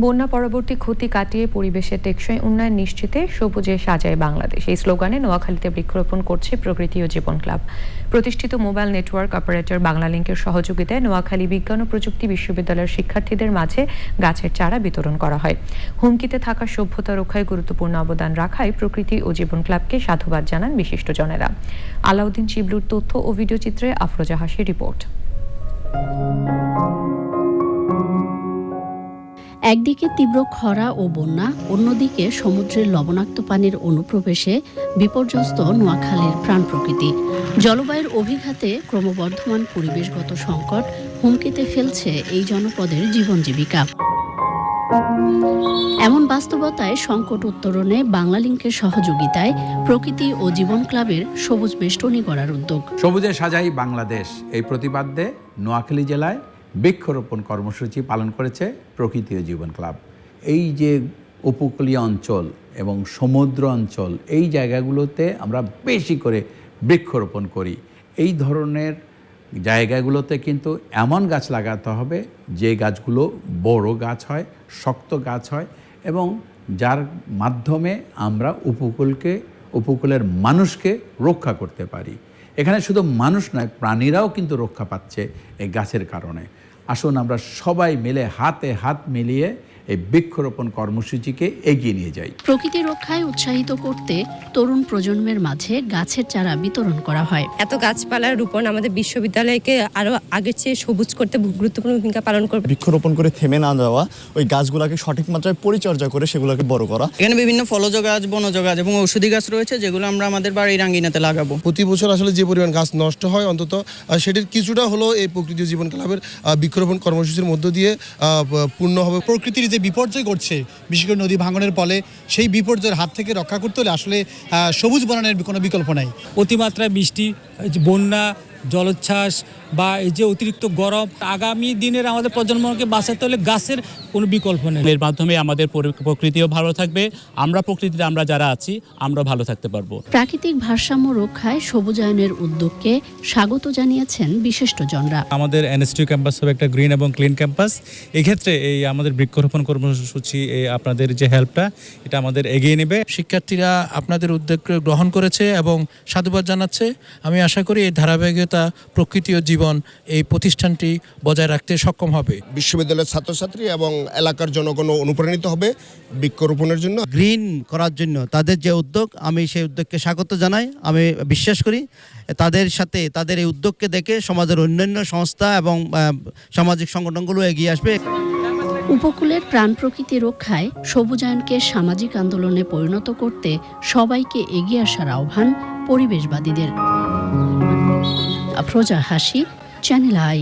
বন্যা পরবর্তী ক্ষতি কাটিয়ে পরিবেশের টেকসই উন্নয়ন নিশ্চিতে সবুজে সাজায় বাংলাদেশ। এই স্লোগানে নোয়াখালীতে বৃক্ষরোপণ করছে প্রকৃতি ও জীবন ক্লাব। প্রতিষ্ঠিত মোবাইল নেটওয়ার্ক অপারেটর বাংলালিংকের সহযোগিতায় নোয়াখালী বিজ্ঞান ও প্রযুক্তি বিশ্ববিদ্যালয়ের শিক্ষার্থীদের মাঝে গাছের চারা বিতরণ করা হয়। হুমকিতে থাকা সভ্যতা রক্ষায় গুরুত্বপূর্ণ অবদান রাখায় প্রকৃতি ও জীবন ক্লাবকে সাধুবাদ জানান বিশিষ্টজনেরা। আলাউদ্দিন চিবলুর তথ্য ও ভিডিওচিত্রে আফরোজা হাসির রিপোর্ট। একদিকে তীব্র খরা ও বন্যা, অন্যদিকে সমুদ্রের লবণাক্ত পানির অনুপ্রবেশে বিপর্যস্ত নোয়াখালীর প্রাণ প্রকৃতি। জলবায়ুর অভিঘাতে ক্রমবর্ধমান পরিবেশগত সংকট হুমকিতে ফেলছে এই জনপদের জীবন জীবিকা। এমন বাস্তবতায় সংকট উত্তরণে বাংলালিংকের সহযোগিতায় প্রকৃতি ও জীবন ক্লাবের সবুজ বেষ্টনী করার উদ্যোগ। সবুজে সাজাই বাংলাদেশ। এই প্রতিবাদে নোয়াখালী জেলায় বৃক্ষরোপণ কর্মসূচি পালন করেছে প্রকৃতি ও জীবন ক্লাব। এই যে উপকূলীয় অঞ্চল এবং সমুদ্র অঞ্চল, এই জায়গাগুলোতে আমরা বেশি করে বৃক্ষরোপণ করি। এই ধরনের জায়গাগুলোতে কিন্তু এমন গাছ লাগাতে হবে, যে গাছগুলো বড় গাছ হয়, শক্ত গাছ হয় এবং যার মাধ্যমে আমরা উপকূলকে, উপকূলের মানুষকে রক্ষা করতে পারি। এখানে শুধু মানুষ নয়, প্রাণীরাও কিন্তু রক্ষা পাচ্ছে এই গাছের কারণে। আসুন আমরা সবাই মিলে হাতে হাত মিলিয়ে এই বৃক্ষরোপণ কর্মসূচিকে এগিয়ে নিয়ে যাই প্রকৃতি রক্ষায় উৎসাহিত করতে তরুণ প্রজন্মের মাঝে গাছের চারা বিতরণ করা হয়। এত গাছপালা রোপণ আমাদের বিশ্ববিদ্যালয়কে আরও আগের চেয়ে সবুজ করতে গুরুত্বপূর্ণ ভূমিকা পালন করবে। বৃক্ষরোপণ করে থেমে না যাওয়া ওই গাছগুলোকে সঠিক মাত্রায় পরিচর্যা করে সেগুলোকে বড় করা। এখানে বিভিন্ন ফলজ গাছ বনজ গাছ এবং ঔষধি গাছ রয়েছে যেগুলো আমরা আমাদের বাড়ির রাঙ্গিনাতে লাগাবো। প্রতি বছর আসলে যে পরিমাণ গাছ নষ্ট হয় অন্তত সেটির কিছুটা হলো এই প্রকৃতি জীবন ক্লাবের বৃক্ষরোপণ কর্মসূচির মধ্য দিয়ে পূর্ণ হবে। প্রকৃতির যে বিপর্যয় ঘটছে, বিশেষ করে নদী ভাঙনের ফলে, সেই বিপর্যয়ের হাত থেকে রক্ষা করতে হলে আসলে সবুজ বনানের কোনো বিকল্প নাই। অতিমাত্রায় বৃষ্টি, বন্যা, জলোচ্ছ্বাস বা এই যে অতিরিক্ত গরম আগামী দিনের আমাদের প্রজন্মকে বাঁচাতে হলে গাছের কোনো বিকল্প নেই। এর মাধ্যমে আমাদের প্রকৃতিও ভালো থাকবে। আমরা প্রকৃতিতে আমরা যারা আছি আমরা ভালো থাকতে পারব। প্রাকৃতিক ভারসাম্য রক্ষায় সবুজায়নের উদ্যোগকে স্বাগত জানিয়েছেন বিশিষ্টজনরা। আমাদের এনএসটিউ ক্যাম্পাস হবে একটা গ্রিন এবং ক্লিন ক্যাম্পাস। এক্ষেত্রে এই আমাদের বৃক্ষরোপণ কর্মসূচি এই আপনাদের যে হেল্পটা এটা আমাদের এগিয়ে নেবে। শিক্ষার্থীরা আপনাদের উদ্যোগ গ্রহণ করেছে এবং সাধুবাদ জানাচ্ছে। আমি আশা করি এই ধারাবাহিকতা প্রকৃতি ও জীবন এই প্রতিষ্ঠানটি বজায় রাখতে সক্ষম হবে। বিশ্ববিদ্যালয়ের ছাত্রছাত্রী এবং এলাকার জনগণ অনুপ্রাণিত হবে বৃক্ষরোপণের জন্য। গ্রিন করার জন্য তাদের যে উদ্যোগ আমি সেই উদ্যোগকে স্বাগত জানাই। আমি বিশ্বাস করি তাদের সাথে তাদের এই উদ্যোগকে দেখে সমাজের অন্যান্য সংস্থা এবং সামাজিক সংগঠনগুলো এগিয়ে আসবে। উপকূলের প্রাণ প্রকৃতি রক্ষায় সবুজায়নকে সামাজিক আন্দোলনে পরিণত করতে সবাইকে এগিয়ে আসার আহ্বান পরিবেশবাদীদের। আফরোজা হাসি চ্যানেল আই